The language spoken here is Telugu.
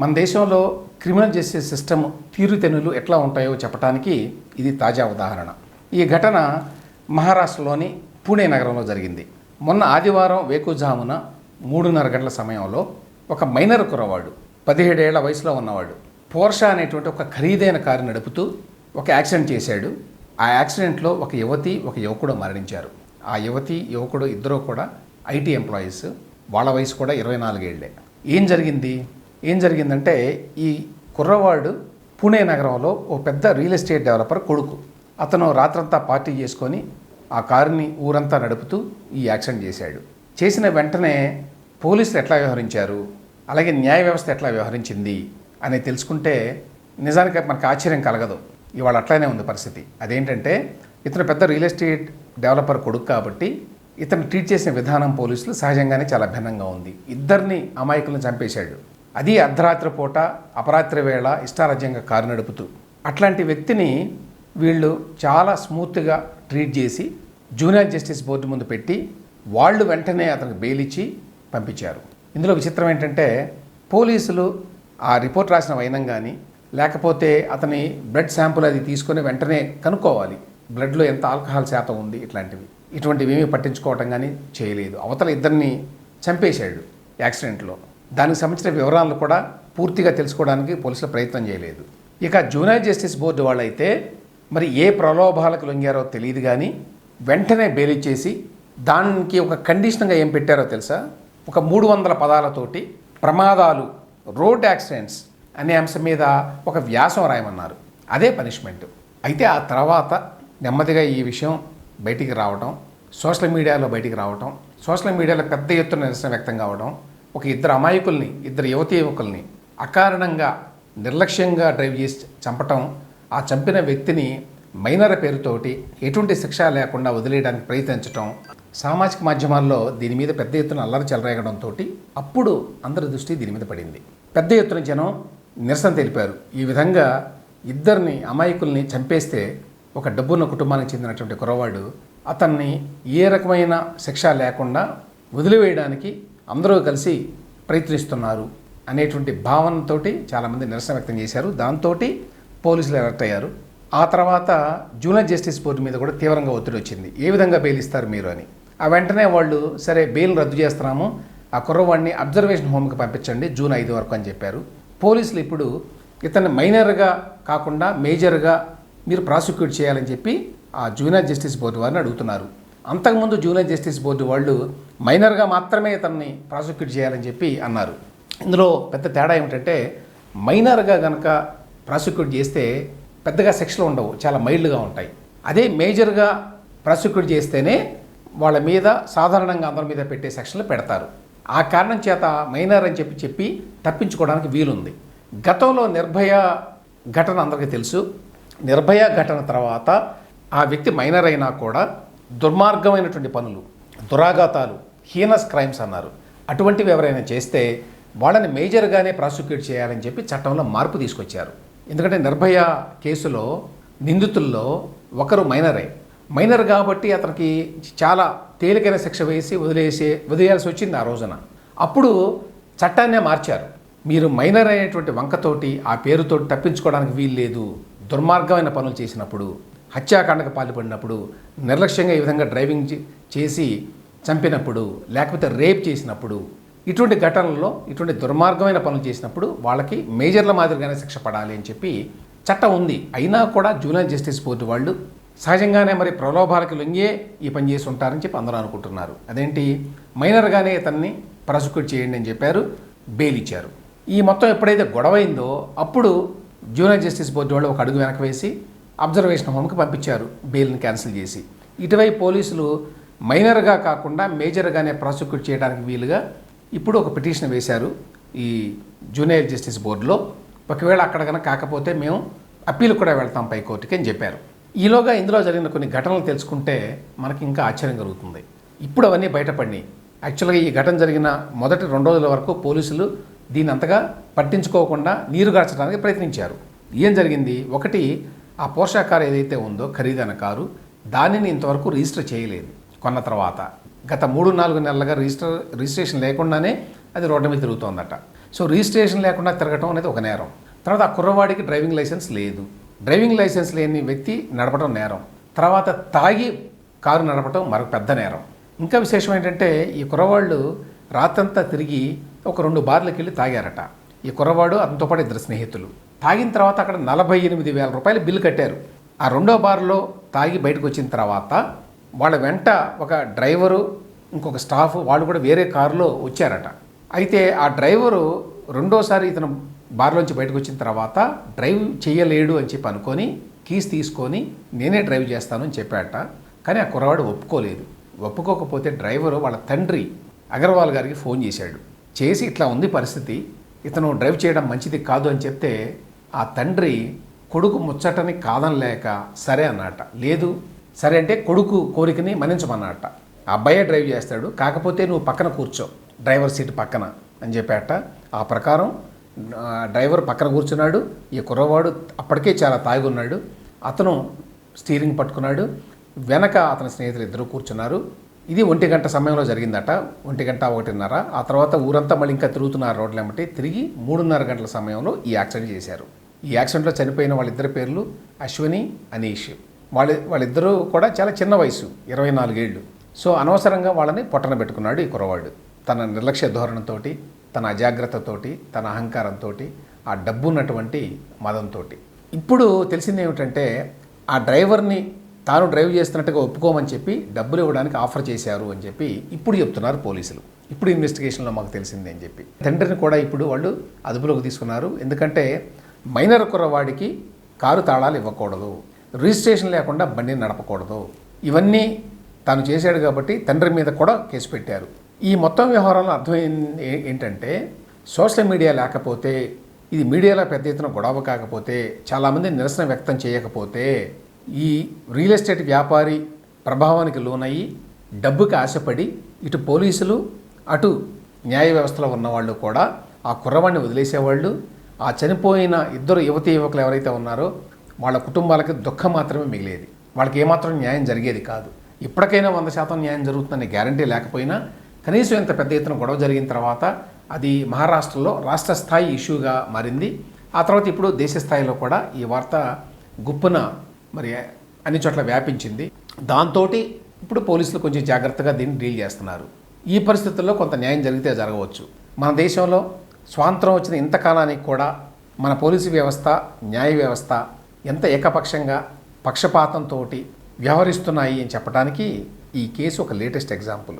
మన దేశంలో క్రిమినల్ జస్టిస్ సిస్టమ్ తీరుతెన్నులు ఎట్లా ఉంటాయో చెప్పడానికి ఇది తాజా ఉదాహరణ. ఈ ఘటన మహారాష్ట్రలోని పూణే నగరంలో జరిగింది. మొన్న ఆదివారం వేకుజామున మూడున్నర గంటల సమయంలో ఒక మైనర్ కురవాడు పదిహేడేళ్ళ వయసులో ఉన్నవాడు పోర్షా అనేటువంటి ఒక ఖరీదైన కారు నడుపుతూ ఒక యాక్సిడెంట్ చేశాడు. ఆ యాక్సిడెంట్లో ఒక యువతి ఒక యువకుడు మరణించారు. ఆ యువతి యువకుడు ఇద్దరూ కూడా ఐటీ ఎంప్లాయీస్ వాళ్ళ వయసు కూడా ఇరవై నాలుగేళ్ళే. ఏం జరిగింది? ఏం జరిగిందంటే ఈ కుర్రవాడు పూణే నగరంలో ఓ పెద్ద రియల్ ఎస్టేట్ డెవలపర్ కొడుకు. అతను రాత్రంతా పార్టీ చేసుకొని ఆ కారుని ఊరంతా నడుపుతూ ఈ యాక్సిడెంట్ చేశాడు. చేసిన వెంటనే పోలీసులు ఎట్లా వ్యవహరించారు? అలాగే న్యాయ వ్యవస్థ ఎట్లా వ్యవహరించింది? అని తెలుసుకుంటే నిజానికి మనకు ఆశ్చర్యం కలగదు. ఇవాళ అట్లానే ఉంది పరిస్థితి. అదేంటంటే ఇతను పెద్ద రియల్ ఎస్టేట్ డెవలపర్ కొడుకు కాబట్టి ఇతను ట్రీట్ చేసిన విధానం పోలీసులు సహజంగానే చాలా భిన్నంగా ఉంది. ఇద్దరిని అమాయకులను చంపేశాడు. అది అర్ధరాత్రి పూట అపరాత్రి వేళ ఇష్టారాజ్యంగా కారు నడుపుతూ. అట్లాంటి వ్యక్తిని వీళ్ళు చాలా స్మూత్గా ట్రీట్ చేసి జూనియర్ జస్టిస్ బోర్డు ముందు పెట్టి వాళ్ళు వెంటనే అతనికి బెయిల్ ఇచ్చి పంపించారు. ఇందులో విచిత్రం ఏంటంటే పోలీసులు ఆ రిపోర్ట్ రాసిన వైనం కానీ లేకపోతే అతని బ్లడ్ శాంపుల్ అది తీసుకొని వెంటనే కనుక్కోవాలి. బ్లడ్లో ఎంత ఆల్కహాల్ శాతం ఉంది ఇట్లాంటివి. ఇటువంటివి ఏమీ పట్టించుకోవటం కానీ చేయలేదు. అవతల ఇద్దరిని చంపేశాడు యాక్సిడెంట్లో. దానికి సంబంధించిన వివరాలను కూడా పూర్తిగా తెలుసుకోవడానికి పోలీసులు ప్రయత్నం చేయలేదు. ఇక జూనియర్ జస్టిస్ బోర్డు వాళ్ళైతే మరి ఏ ప్రలోభాలకు లొంగారో తెలియదు కానీ వెంటనే బెయిల్ ఇచ్చేసి దానికి ఒక కండిషన్గా ఏం పెట్టారో తెలుసా? ఒక మూడు వందల పదాలతోటి ప్రమాదాలు రోడ్ యాక్సిడెంట్స్ అనే అంశం మీద ఒక వ్యాసం రాయమన్నారు. అదే పనిష్మెంట్. అయితే ఆ తర్వాత నెమ్మదిగా ఈ విషయం బయటికి రావడం సోషల్ మీడియాలో బయటికి రావడం సోషల్ మీడియాలో పెద్ద ఎత్తున నిరసన వ్యక్తం కావడం ఒక ఇద్దరు అమాయకుల్ని ఇద్దరు యువతి యువకుల్ని అకారణంగా నిర్లక్ష్యంగా డ్రైవ్ చేసి చంపటం ఆ చంపిన వ్యక్తిని మైనర్ పేరుతోటి ఎటువంటి శిక్ష లేకుండా వదిలేయడానికి ప్రయత్నించటం సామాజిక మాధ్యమాల్లో దీని మీద పెద్ద ఎత్తున అల్లరి చెలరేగడంతో అప్పుడు అందరి దృష్టి దీని మీద పడింది. పెద్ద ఎత్తున జనం నిరసన తెలిపారు. ఈ విధంగా ఇద్దరిని అమాయకుల్ని చంపేస్తే ఒక డబ్బున్న కుటుంబానికి చెందినటువంటి కురవాడు అతన్ని ఏ రకమైన శిక్ష లేకుండా వదిలివేయడానికి అందరూ కలిసి ప్రయత్నిస్తున్నారు అనేటువంటి భావనతోటి చాలామంది నిరసన వ్యక్తం చేశారు. దాంతో పోలీసులు అలర్ట్ అయ్యారు. ఆ తర్వాత జూనియర్ జస్టిస్ బోర్డు మీద కూడా తీవ్రంగా ఒత్తిడి వచ్చింది. ఏ విధంగా బెయిల్ ఇస్తారు మీరు అని? ఆ వెంటనే వాళ్ళు సరే బెయిల్ రద్దు చేస్తున్నాము. ఆ కుర్రవాడిని అబ్జర్వేషన్ హోమ్కి పంపించండి జూన్ ఐదు వరకు అని చెప్పారు. పోలీసులు ఇప్పుడు ఇతన్ని మైనర్గా కాకుండా మేజర్గా మీరు ప్రాసిక్యూట్ చేయాలని చెప్పి ఆ జూనియర్ జస్టిస్ బోర్డు వారిని అడుగుతున్నారు. అంతకుముందు జూనియర్ జస్టిస్ బోర్డు వాళ్ళు మైనర్గా మాత్రమే ఇతన్ని ప్రాసిక్యూట్ చేయాలని చెప్పి అన్నారు. ఇందులో పెద్ద తేడా ఏమిటంటే మైనర్గా కనుక ప్రాసిక్యూట్ చేస్తే పెద్దగా శిక్షలు ఉండవు చాలా మైల్డ్గా ఉంటాయి. అదే మేజర్గా ప్రాసిక్యూట్ చేస్తేనే వాళ్ళ మీద సాధారణంగా అందరి మీద పెట్టే సెక్షన్లు పెడతారు. ఆ కారణం చేత మైనర్ అని చెప్పి చెప్పి తప్పించుకోవడానికి వీలుంది. గతంలో నిర్భయ ఘటన అందరికీ తెలుసు. నిర్భయ ఘటన తర్వాత ఆ వ్యక్తి మైనర్ అయినా కూడా దుర్మార్గమైనటువంటి పనులు దురాఘాతాలు హీనస్ క్రైమ్స్ అన్నారు. అటువంటివి ఎవరైనా చేస్తే వాళ్ళని మేజర్గానే ప్రాసిక్యూట్ చేయాలని చెప్పి చట్టంలో మార్పు తీసుకొచ్చారు. ఎందుకంటే నిర్భయ కేసులో నిందితుల్లో ఒకరు మైనరే. మైనర్ కాబట్టి అతనికి చాలా తేలికైన శిక్ష వేసి వదిలేసే వదిలేయాల్సి వచ్చింది ఆ రోజున. అప్పుడు చట్టాన్నే మార్చారు. మీరు మైనర్ అయినటువంటి వంకతోటి ఆ పేరుతోటి తప్పించుకోవడానికి వీలు లేదు దుర్మార్గమైన పనులు చేసినప్పుడు హత్యాకాండకు పాల్పడినప్పుడు నిర్లక్ష్యంగా ఈ విధంగా డ్రైవింగ్ చేసి చంపినప్పుడు లేకపోతే రేప్ చేసినప్పుడు ఇటువంటి ఘటనల్లో ఇటువంటి దుర్మార్గమైన పనులు చేసినప్పుడు వాళ్ళకి మేజర్ల మాదిరిగానే శిక్ష పడాలి అని చెప్పి చట్టం ఉంది. అయినా కూడా జూనియర్ జస్టిస్ బోర్డు వాళ్ళు సహజంగానే మరి ప్రలోభాలకు లొంగే ఈ పని చేసి ఉంటారని చెప్పి అందరూ అనుకుంటున్నారు. అదేంటి? మైనర్గానే ఇతన్ని ప్రాసిక్యూట్ చేయండి అని చెప్పారు. బెయిల్ ఇచ్చారు. ఈ మొత్తం ఎప్పుడైతే గొడవైందో అప్పుడు జూనియర్ జస్టిస్ బోర్డు వాళ్ళు ఒక అడుగు వెనక వేసి అబ్జర్వేషన్ హోమ్కి పంపించారు. బెయిల్ని క్యాన్సిల్ చేసి. ఇటువైపు పోలీసులు మైనర్గా కాకుండా మేజర్గానే ప్రాసిక్యూట్ చేయడానికి వీలుగా ఇప్పుడు ఒక పిటిషన్ వేశారు ఈ జూనియర్ జస్టిస్ బోర్డులో. ఒకవేళ అక్కడ కనుక కాకపోతే మేము అప్పీల్ కూడా వెళ్తాం పైకోర్టుకి అని చెప్పారు. ఈలోగా ఇందులో జరిగిన కొన్ని ఘటనలు తెలుసుకుంటే మనకి ఇంకా ఆశ్చర్యం కలుగుతుంది. ఇప్పుడు అవన్నీ బయటపడినాయి. యాక్చువల్గా ఈ ఘటన జరిగిన మొదటి రెండు రోజుల వరకు పోలీసులు దీని అంతగా పట్టించుకోకుండా నీరు గార్చడానికి ప్రయత్నించారు. ఏం జరిగింది? ఒకటి ఆ పోర్షా కారు ఏదైతే ఉందో ఖరీదైన కారు దానిని ఇంతవరకు రిజిస్టర్ చేయలేదు. కొన్న తర్వాత. గత మూడు నాలుగు నెలలుగా రిజిస్టర్ రిజిస్ట్రేషన్ లేకుండానే అది రోడ్డు మీద తిరుగుతోందట. సో రిజిస్ట్రేషన్ లేకుండా తిరగటం అనేది ఒక నేరం. తర్వాత ఆ కుర్రవాడికి డ్రైవింగ్ లైసెన్స్ లేదు. డ్రైవింగ్ లైసెన్స్ లేని వ్యక్తి నడపడం నేరం. తర్వాత తాగి కారు నడపడం మరొక పెద్ద నేరం. ఇంకా విశేషం ఏంటంటే ఈ కుర్రవాళ్ళు రాత్రంతా తిరిగి ఒక రెండు బార్లకు వెళ్ళి తాగారట. ఈ కుర్రవాడు అతనితో పాటు ఇద్దరు స్నేహితులు. తాగిన తర్వాత అక్కడ నలభై ఎనిమిది వేల రూపాయలు బిల్లు కట్టారు. ఆ రెండో బార్లో తాగి బయటకు వచ్చిన తర్వాత వాళ్ళ వెంట ఒక డ్రైవరు ఇంకొక స్టాఫ్ వాళ్ళు కూడా వేరే కారులో వచ్చారట. అయితే ఆ డ్రైవరు రెండోసారి ఇతను బార్లోంచి బయటకు వచ్చిన తర్వాత డ్రైవ్ చేయలేడు అని చెప్పి అనుకొని కీస్ తీసుకొని నేనే డ్రైవ్ చేస్తాను అని చెప్పాట. కానీ ఆ కుర్రవాడు ఒప్పుకోలేదు. ఒప్పుకోకపోతే డ్రైవరు వాళ్ళ తండ్రి అగర్వాల్ గారికి ఫోన్ చేశాడు. చేసి ఇట్లా ఉంది పరిస్థితి ఇతను డ్రైవ్ చేయడం మంచిది కాదు అని చెప్తే ఆ తండ్రి కొడుకు ముచ్చటని కాదనలేక సరే అన్నట. లేదు సరే అంటే కొడుకు కోరికని మన్నించమన్నట ఆ అబ్బాయే డ్రైవ్ చేస్తాడు కాకపోతే నువ్వు పక్కన కూర్చో డ్రైవర్ సీట్ పక్కన అని చెప్పేట ఆ ప్రకారం డ్రైవర్ పక్కన కూర్చున్నాడు ఈ కుర్రవాడు అప్పటికే చాలా తాగున్నాడు అతను స్టీరింగ్ పట్టుకున్నాడు వెనక అతని స్నేహితులు ఇద్దరు కూర్చున్నారు. ఇది ఒంటి గంట సమయంలో జరిగిందట ఒంటి గంట ఒకటిన్నర. ఆ తర్వాత ఊరంతా మళ్ళీ ఇంకా తిరుగుతున్నారు రోడ్లు ఏమంటే తిరిగి మూడున్నర గంటల సమయంలో ఈ యాక్సిడెంట్ చేశారు. ఈ యాక్సిడెంట్లో చనిపోయిన వాళ్ళిద్దరి పేర్లు అశ్విని అనీష్. వాళ్ళ వాళ్ళిద్దరూ కూడా చాలా చిన్న వయసు ఇరవై నాలుగేళ్ళు. సో అనవసరంగా వాళ్ళని పొట్టన పెట్టుకున్నాడు ఈ కురవాడు తన నిర్లక్ష్య ధోరణితోటి తన అజాగ్రత్తతోటి తన అహంకారంతో ఆ డబ్బు ఉన్నటువంటి మదంతో ఇప్పుడు తెలిసింది ఏమిటంటే ఆ డ్రైవర్ని తాను డ్రైవ్ చేస్తున్నట్టుగా ఒప్పుకోమని చెప్పి డబ్బులు ఇవ్వడానికి ఆఫర్ చేశారు అని చెప్పి ఇప్పుడు చెప్తున్నారు పోలీసులు. ఇప్పుడు ఇన్వెస్టిగేషన్లో మాకు తెలిసింది అని చెప్పి. తండ్రిని కూడా ఇప్పుడు వాళ్ళు అదుపులోకి తీసుకున్నారు. ఎందుకంటే మైనర్ కుర్రవాడికి కారు తాళాలు ఇవ్వకూడదు. రిజిస్ట్రేషన్ లేకుండా బండి నడపకూడదు. ఇవన్నీ తాను చేశాడు కాబట్టి తండ్రి మీద కూడా కేసు పెట్టారు. ఈ మొత్తం వ్యవహారంలో అర్థం ఏంటంటే సోషల్ మీడియా లేకపోతే ఇది మీడియాలో పెద్ద ఎత్తున గొడవ కాకపోతే చాలామంది నిరసన వ్యక్తం చేయకపోతే ఈ రియల్ ఎస్టేట్ వ్యాపారి ప్రభావానికి లోనయ్యి డబ్బుకి ఆశపడి ఇటు పోలీసులు అటు న్యాయ వ్యవస్థలో ఉన్నవాళ్ళు కూడా ఆ కుర్రవాణ్ణి వదిలేసేవాళ్ళు ఆ చనిపోయిన ఇద్దరు యువతీ యువకులు ఎవరైతే ఉన్నారో వాళ్ళ కుటుంబాలకి దుఃఖం మాత్రమే మిగిలేది. వాళ్ళకి ఏమాత్రం న్యాయం జరిగేది కాదు. ఇప్పటికైనా వంద శాతం న్యాయం జరుగుతుందనే గ్యారంటీ లేకపోయినా కనీసం ఇంత పెద్ద ఎత్తున గొడవ జరిగిన తర్వాత అది మహారాష్ట్రలో రాష్ట్ర స్థాయి ఇష్యూగా మారింది. ఆ తర్వాత ఇప్పుడు దేశ స్థాయిలో కూడా ఈ వార్త గుప్పున మరి అన్ని చోట్ల వ్యాపించింది. దాంతో ఇప్పుడు పోలీసులు కొంచెం జాగ్రత్తగా దీన్ని డీల్ చేస్తున్నారు. ఈ పరిస్థితుల్లో కొంత న్యాయం జరిగితే జరగవచ్చు. మన దేశంలో స్వాతంత్రం వచ్చిన ఇంతకాలానికి కూడా మన పోలీసు వ్యవస్థ న్యాయ వ్యవస్థ ఎంత ఏకపక్షంగా పక్షపాతంతో వ్యవహరిస్తున్నాయి అని చెప్పడానికి ఈ కేసు ఒక లేటెస్ట్ ఎగ్జాంపుల్.